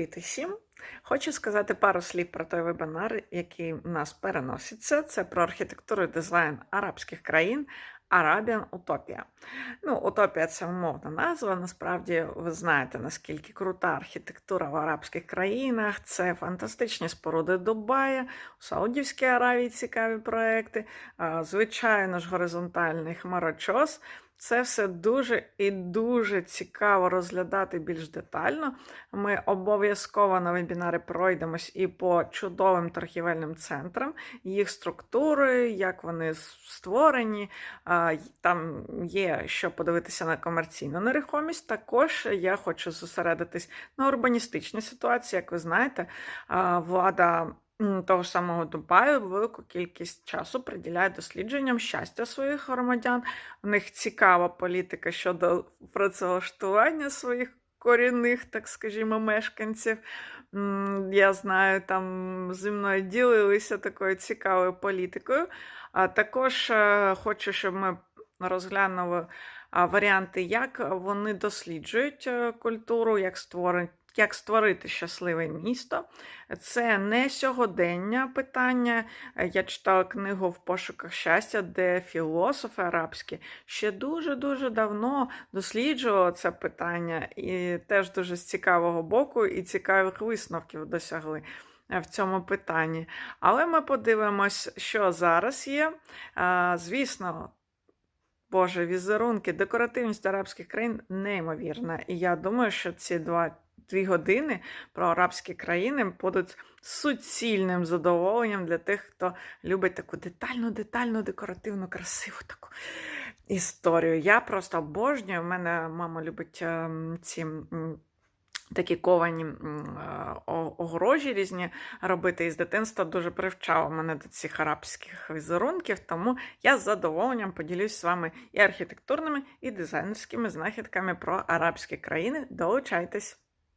Привіт усім! Хочу сказати пару слів про той вебінар, який у нас переноситься. Це про архітектуру і дизайн арабських країн Arabian Utopia. Ну, Утопія це умовна назва. Насправді, ви знаєте, наскільки крута архітектура в арабських країнах. Це фантастичні споруди Дубая, у Саудівській Аравії цікаві проекти, звичайно ж, горизонтальний хмарочос. Це все дуже і дуже цікаво розглядати більш детально. Ми обов'язково на вебінарі пройдемось і по чудовим торгівельним центрам, їх структури, як вони створені. Там є що подивитися на комерційну нерухомість. Також я хочу зосередитись на урбаністичній ситуації. Як ви знаєте, влада того ж самого Дубаю велику кількість часу приділяє дослідженням щастя своїх громадян. У них цікава політика щодо працевлаштування своїх корінних, так скажімо, мешканців. Я знаю, там зі мною ділилися такою цікавою політикою. А також е, хочу, щоб ми розглянули варіанти, як вони досліджують е, культуру, як створити. Як створити щасливе місто? Це не сьогодення питання. Я читала книгу в пошуках щастя, де філософи арабські ще дуже-дуже давно досліджували це питання, і теж дуже з цікавого боку і цікавих висновків досягли е, в цьому питанні. Але ми подивимось, що зараз є. Звісно, Боже, візерунки, декоративність арабських країн неймовірна. І я думаю, що ці два. Дві години про арабські країни будуть суцільним задоволенням для тих, хто любить таку детальну, детальну, декоративну, красиву таку історію. Я просто обожнюю. У мене мама любить ем, ці такі ковані е, огорожі різні робити. І з дитинства дуже привчала мене до цих арабських візерунків, тому я з задоволенням поділюсь з вами і архітектурними, і дизайнерськими знахідками про арабські країни. Долучайтесь!